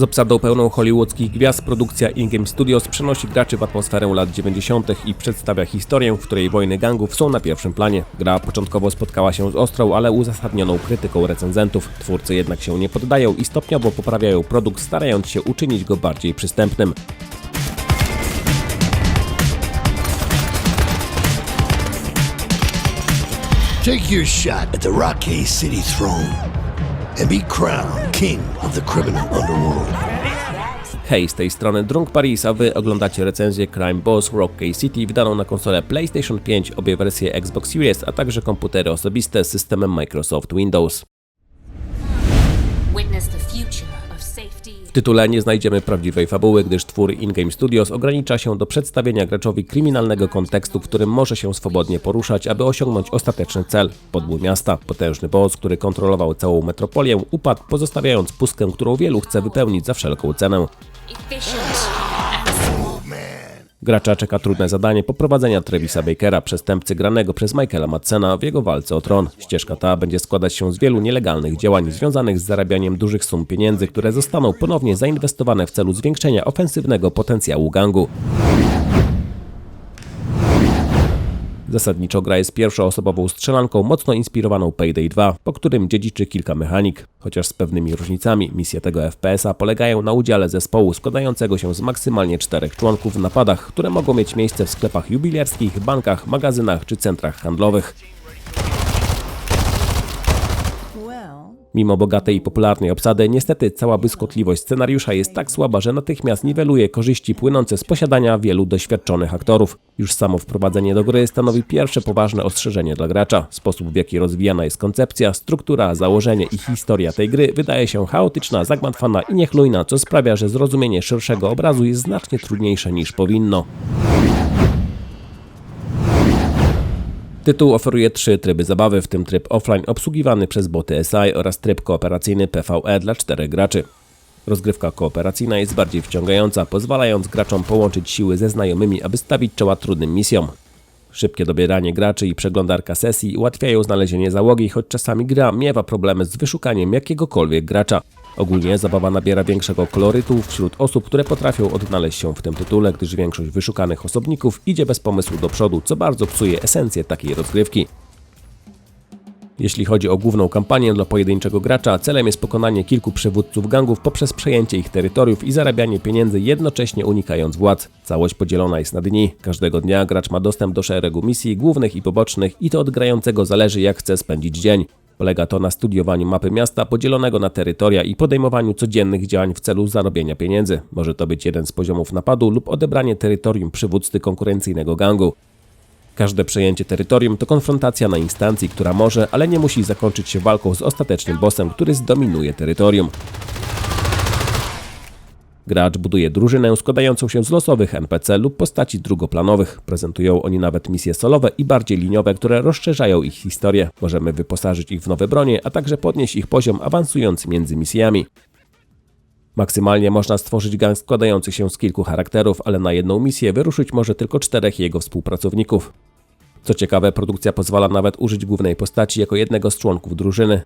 Z obsadą pełną hollywoodzkich gwiazd produkcja In-Game Studios przenosi graczy w atmosferę lat 90. i przedstawia historię, w której wojny gangów są na pierwszym planie. Gra początkowo spotkała się z ostrą, ale uzasadnioną krytyką recenzentów. Twórcy jednak się nie poddają i stopniowo poprawiają produkt, starając się uczynić go bardziej przystępnym. Take your shot at the Rockay City throne and be crowned king of the criminal underworld. Hej, z tej strony Drunk Paris, a wy oglądacie recenzję Crime Boss Rockay City wydaną na konsolę PlayStation 5, obie wersje Xbox Series, a także komputery osobiste z systemem Microsoft Windows. Witness the future. W tytule nie znajdziemy prawdziwej fabuły, gdyż twór In-Game Studios ogranicza się do przedstawienia graczowi kryminalnego kontekstu, w którym może się swobodnie poruszać, aby osiągnąć ostateczny cel – podbój miasta. Potężny boss, który kontrolował całą metropolię, upadł, pozostawiając pustkę, którą wielu chce wypełnić za wszelką cenę. Gracza czeka trudne zadanie poprowadzenia Trevisa Bakera, przestępcy granego przez Michaela Madsena w jego walce o tron. Ścieżka ta będzie składać się z wielu nielegalnych działań związanych z zarabianiem dużych sum pieniędzy, które zostaną ponownie zainwestowane w celu zwiększenia ofensywnego potencjału gangu. Zasadniczo gra jest pierwszoosobową strzelanką mocno inspirowaną Payday 2, po którym dziedziczy kilka mechanik, chociaż z pewnymi różnicami. Misje tego FPS-a polegają na udziale zespołu składającego się z maksymalnie czterech członków w napadach, które mogą mieć miejsce w sklepach jubilerskich, bankach, magazynach czy centrach handlowych. Mimo bogatej i popularnej obsady, niestety cała błyskotliwość scenariusza jest tak słaba, że natychmiast niweluje korzyści płynące z posiadania wielu doświadczonych aktorów. Już samo wprowadzenie do gry stanowi pierwsze poważne ostrzeżenie dla gracza. Sposób w jaki rozwijana jest koncepcja, struktura, założenie i historia tej gry wydaje się chaotyczna, zagmatwana i niechlujna, co sprawia, że zrozumienie szerszego obrazu jest znacznie trudniejsze niż powinno. Tytuł oferuje trzy tryby zabawy, w tym tryb offline obsługiwany przez boty SI oraz tryb kooperacyjny PvE dla czterech graczy. Rozgrywka kooperacyjna jest bardziej wciągająca, pozwalając graczom połączyć siły ze znajomymi, aby stawić czoła trudnym misjom. Szybkie dobieranie graczy i przeglądarka sesji ułatwiają znalezienie załogi, choć czasami gra miewa problemy z wyszukaniem jakiegokolwiek gracza. Ogólnie zabawa nabiera większego kolorytu wśród osób, które potrafią odnaleźć się w tym tytule, gdyż większość wyszukanych osobników idzie bez pomysłu do przodu, co bardzo psuje esencję takiej rozgrywki. Jeśli chodzi o główną kampanię dla pojedynczego gracza, celem jest pokonanie kilku przywódców gangów poprzez przejęcie ich terytoriów i zarabianie pieniędzy, jednocześnie unikając władz. Całość podzielona jest na dni. Każdego dnia gracz ma dostęp do szeregu misji głównych i pobocznych i to od grającego zależy jak chce spędzić dzień. Polega to na studiowaniu mapy miasta podzielonego na terytoria i podejmowaniu codziennych działań w celu zarobienia pieniędzy. Może to być jeden z poziomów napadu lub odebranie terytorium przywódcy konkurencyjnego gangu. Każde przejęcie terytorium to konfrontacja na instancji, która może, ale nie musi zakończyć się walką z ostatecznym bossem, który zdominuje terytorium. Gracz buduje drużynę składającą się z losowych NPC lub postaci drugoplanowych. Prezentują oni nawet misje solowe i bardziej liniowe, które rozszerzają ich historię. Możemy wyposażyć ich w nowe bronie, a także podnieść ich poziom awansując między misjami. Maksymalnie można stworzyć gang składający się z kilku charakterów, ale na jedną misję wyruszyć może tylko czterech jego współpracowników. Co ciekawe, produkcja pozwala nawet użyć głównej postaci jako jednego z członków drużyny.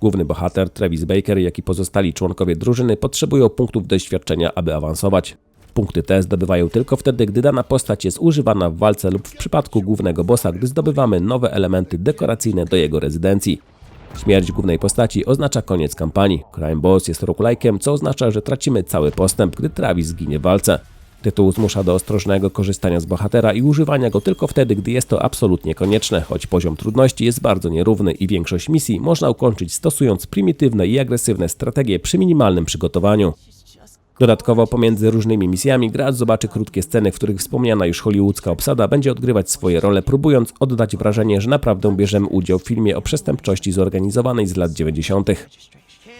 Główny bohater, Travis Baker, jak i pozostali członkowie drużyny potrzebują punktów doświadczenia, aby awansować. Punkty te zdobywają tylko wtedy, gdy dana postać jest używana w walce lub w przypadku głównego bossa, gdy zdobywamy nowe elementy dekoracyjne do jego rezydencji. Śmierć głównej postaci oznacza koniec kampanii. Crime Boss jest roguelike'em, co oznacza, że tracimy cały postęp, gdy Travis zginie w walce. Tytuł zmusza do ostrożnego korzystania z bohatera i używania go tylko wtedy, gdy jest to absolutnie konieczne, choć poziom trudności jest bardzo nierówny i większość misji można ukończyć stosując prymitywne i agresywne strategie przy minimalnym przygotowaniu. Dodatkowo pomiędzy różnymi misjami gracz zobaczy krótkie sceny, w których wspomniana już hollywoodzka obsada będzie odgrywać swoje role, próbując oddać wrażenie, że naprawdę bierzemy udział w filmie o przestępczości zorganizowanej z lat 90.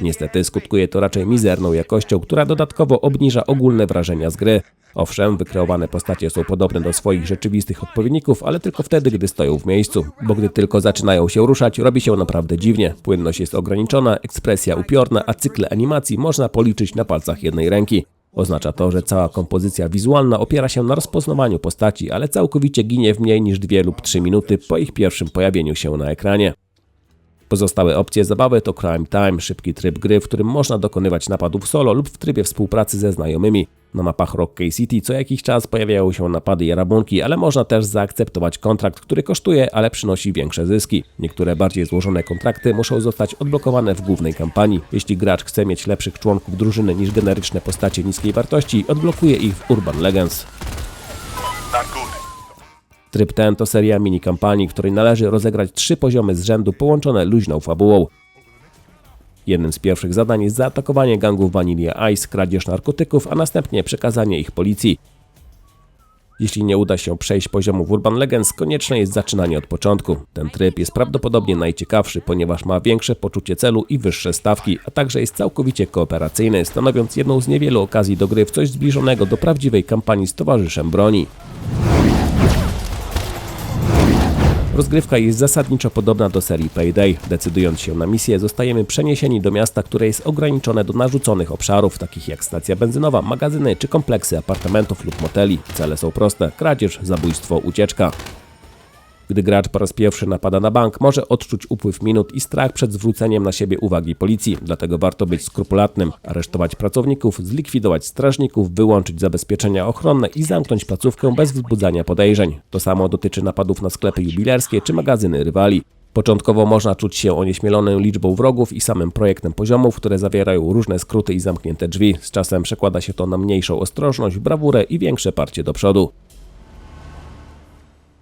Niestety skutkuje to raczej mizerną jakością, która dodatkowo obniża ogólne wrażenia z gry. Owszem, wykreowane postacie są podobne do swoich rzeczywistych odpowiedników, ale tylko wtedy, gdy stoją w miejscu, bo gdy tylko zaczynają się ruszać, robi się naprawdę dziwnie. Płynność jest ograniczona, ekspresja upiorna, a cykle animacji można policzyć na palcach jednej ręki. Oznacza to, że cała kompozycja wizualna opiera się na rozpoznawaniu postaci, ale całkowicie ginie w mniej niż 2 lub 3 minuty po ich pierwszym pojawieniu się na ekranie. Pozostałe opcje zabawy to Crime Time, szybki tryb gry, w którym można dokonywać napadów solo lub w trybie współpracy ze znajomymi. Na mapach Rockay City co jakiś czas pojawiają się napady i rabunki, ale można też zaakceptować kontrakt, który kosztuje, ale przynosi większe zyski. Niektóre bardziej złożone kontrakty muszą zostać odblokowane w głównej kampanii. Jeśli gracz chce mieć lepszych członków drużyny niż generyczne postacie niskiej wartości, odblokuje ich w Urban Legends. Tryb ten to seria mini kampanii, w której należy rozegrać trzy poziomy z rzędu połączone luźną fabułą. Jednym z pierwszych zadań jest zaatakowanie gangów Vanilla Ice, kradzież narkotyków, a następnie przekazanie ich policji. Jeśli nie uda się przejść poziomu w Urban Legends, konieczne jest zaczynanie od początku. Ten tryb jest prawdopodobnie najciekawszy, ponieważ ma większe poczucie celu i wyższe stawki, a także jest całkowicie kooperacyjny, stanowiąc jedną z niewielu okazji do gry w coś zbliżonego do prawdziwej kampanii z Towarzyszem Broni. Rozgrywka jest zasadniczo podobna do serii Payday. Decydując się na misję, zostajemy przeniesieni do miasta, które jest ograniczone do narzuconych obszarów, takich jak stacja benzynowa, magazyny czy kompleksy apartamentów lub moteli. Cele są proste: kradzież, zabójstwo, ucieczka. Gdy gracz po raz pierwszy napada na bank, może odczuć upływ minut i strach przed zwróceniem na siebie uwagi policji, dlatego warto być skrupulatnym, aresztować pracowników, zlikwidować strażników, wyłączyć zabezpieczenia ochronne i zamknąć placówkę bez wzbudzania podejrzeń. To samo dotyczy napadów na sklepy jubilerskie czy magazyny rywali. Początkowo można czuć się onieśmielonym liczbą wrogów i samym projektem poziomów, które zawierają różne skróty i zamknięte drzwi. Z czasem przekłada się to na mniejszą ostrożność, brawurę i większe parcie do przodu.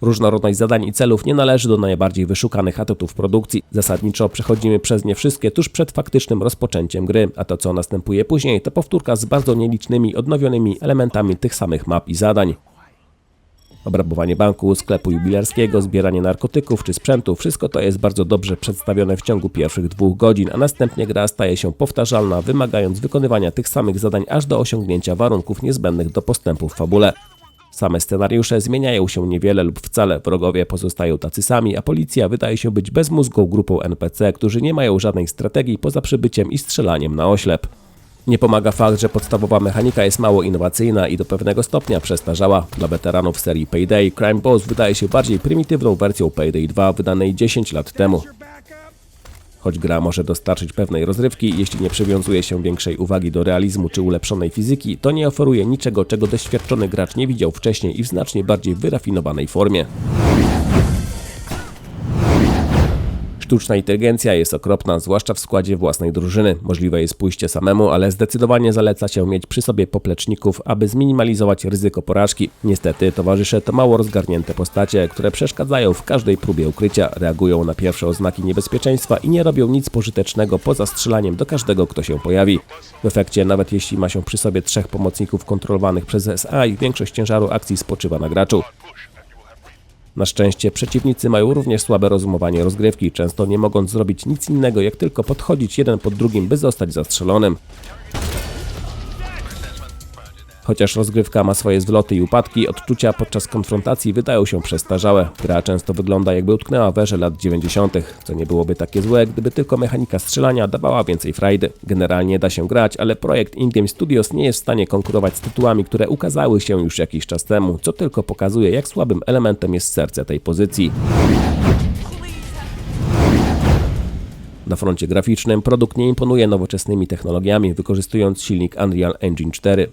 Różnorodność zadań i celów nie należy do najbardziej wyszukanych atutów produkcji. Zasadniczo przechodzimy przez nie wszystkie tuż przed faktycznym rozpoczęciem gry, a to co następuje później to powtórka z bardzo nielicznymi odnowionymi elementami tych samych map i zadań. Obrabowanie banku, sklepu jubilerskiego, zbieranie narkotyków czy sprzętu, wszystko to jest bardzo dobrze przedstawione w ciągu pierwszych dwóch godzin, a następnie gra staje się powtarzalna, wymagając wykonywania tych samych zadań aż do osiągnięcia warunków niezbędnych do postępu w fabule. Same scenariusze zmieniają się niewiele lub wcale, wrogowie pozostają tacy sami, a policja wydaje się być bezmózgą grupą NPC, którzy nie mają żadnej strategii poza przybyciem i strzelaniem na oślep. Nie pomaga fakt, że podstawowa mechanika jest mało innowacyjna i do pewnego stopnia przestarzała. Dla weteranów serii Payday, Crime Boss wydaje się bardziej prymitywną wersją Payday 2 wydanej 10 lat temu. Choć gra może dostarczyć pewnej rozrywki, jeśli nie przywiązuje się większej uwagi do realizmu czy ulepszonej fizyki, to nie oferuje niczego, czego doświadczony gracz nie widział wcześniej i w znacznie bardziej wyrafinowanej formie. Sztuczna inteligencja jest okropna, zwłaszcza w składzie własnej drużyny. Możliwe jest pójście samemu, ale zdecydowanie zaleca się mieć przy sobie popleczników, aby zminimalizować ryzyko porażki. Niestety towarzysze to mało rozgarnięte postacie, które przeszkadzają w każdej próbie ukrycia, reagują na pierwsze oznaki niebezpieczeństwa i nie robią nic pożytecznego poza strzelaniem do każdego, kto się pojawi. W efekcie, nawet jeśli ma się przy sobie trzech pomocników kontrolowanych przez SI, większość ciężaru akcji spoczywa na graczu. Na szczęście przeciwnicy mają również słabe rozumowanie rozgrywki, często nie mogąc zrobić nic innego, jak tylko podchodzić jeden pod drugim, by zostać zastrzelonym. Chociaż rozgrywka ma swoje zwroty i upadki, odczucia podczas konfrontacji wydają się przestarzałe. Gra często wygląda jakby utknęła w erze lat 90., co nie byłoby takie złe, gdyby tylko mechanika strzelania dawała więcej frajdy. Generalnie da się grać, ale projekt In-Game Studios nie jest w stanie konkurować z tytułami, które ukazały się już jakiś czas temu, co tylko pokazuje, jak słabym elementem jest serce tej pozycji. Na froncie graficznym produkt nie imponuje nowoczesnymi technologiami, wykorzystując silnik Unreal Engine 4.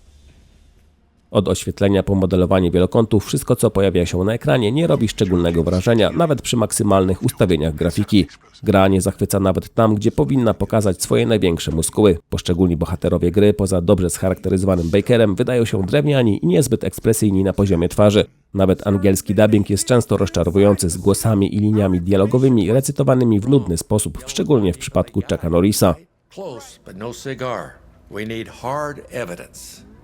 Od oświetlenia po modelowanie wielokątów, wszystko co pojawia się na ekranie nie robi szczególnego wrażenia, nawet przy maksymalnych ustawieniach grafiki. Gra nie zachwyca nawet tam, gdzie powinna pokazać swoje największe muskuły. Poszczególni bohaterowie gry, poza dobrze scharakteryzowanym Bakerem, wydają się drewniani i niezbyt ekspresyjni na poziomie twarzy. Nawet angielski dubbing jest często rozczarowujący z głosami i liniami dialogowymi recytowanymi w nudny sposób, szczególnie w przypadku Chucka Norrisa. Close, but no cigar. We need hard evidence.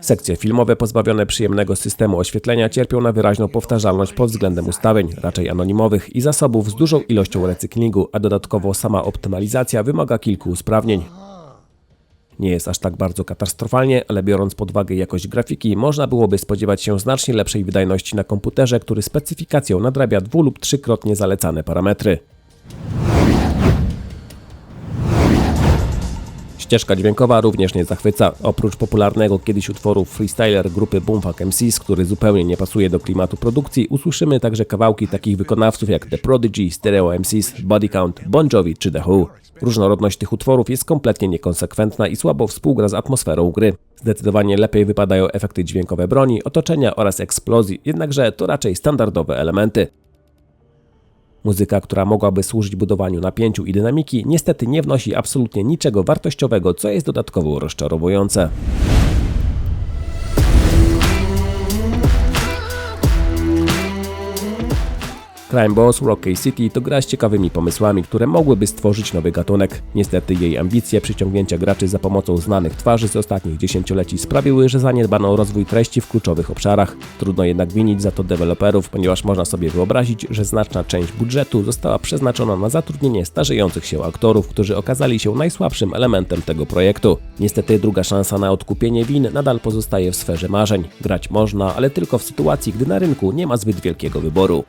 Sekcje filmowe pozbawione przyjemnego systemu oświetlenia cierpią na wyraźną powtarzalność pod względem ustawień, raczej anonimowych i zasobów z dużą ilością recyklingu, a dodatkowo sama optymalizacja wymaga kilku usprawnień. Nie jest aż tak bardzo katastrofalnie, ale biorąc pod uwagę jakość grafiki, można byłoby spodziewać się znacznie lepszej wydajności na komputerze, który specyfikacją nadrabia dwu lub trzykrotnie zalecane parametry. Ścieżka dźwiękowa również nie zachwyca. Oprócz popularnego kiedyś utworu Freestyler grupy Boomfuck MCs, który zupełnie nie pasuje do klimatu produkcji, usłyszymy także kawałki takich wykonawców jak The Prodigy, Stereo MCs, Body Count, Bon Jovi czy The Who. Różnorodność tych utworów jest kompletnie niekonsekwentna i słabo współgra z atmosferą gry. Zdecydowanie lepiej wypadają efekty dźwiękowe broni, otoczenia oraz eksplozji, jednakże to raczej standardowe elementy. Muzyka, która mogłaby służyć budowaniu napięciu i dynamiki, niestety nie wnosi absolutnie niczego wartościowego, co jest dodatkowo rozczarowujące. Crime Boss Rocky City to gra z ciekawymi pomysłami, które mogłyby stworzyć nowy gatunek. Niestety jej ambicje przyciągnięcia graczy za pomocą znanych twarzy z ostatnich dziesięcioleci sprawiły, że zaniedbano rozwój treści w kluczowych obszarach. Trudno jednak winić za to deweloperów, ponieważ można sobie wyobrazić, że znaczna część budżetu została przeznaczona na zatrudnienie starzejących się aktorów, którzy okazali się najsłabszym elementem tego projektu. Niestety druga szansa na odkupienie win nadal pozostaje w sferze marzeń. Grać można, ale tylko w sytuacji, gdy na rynku nie ma zbyt wielkiego wyboru.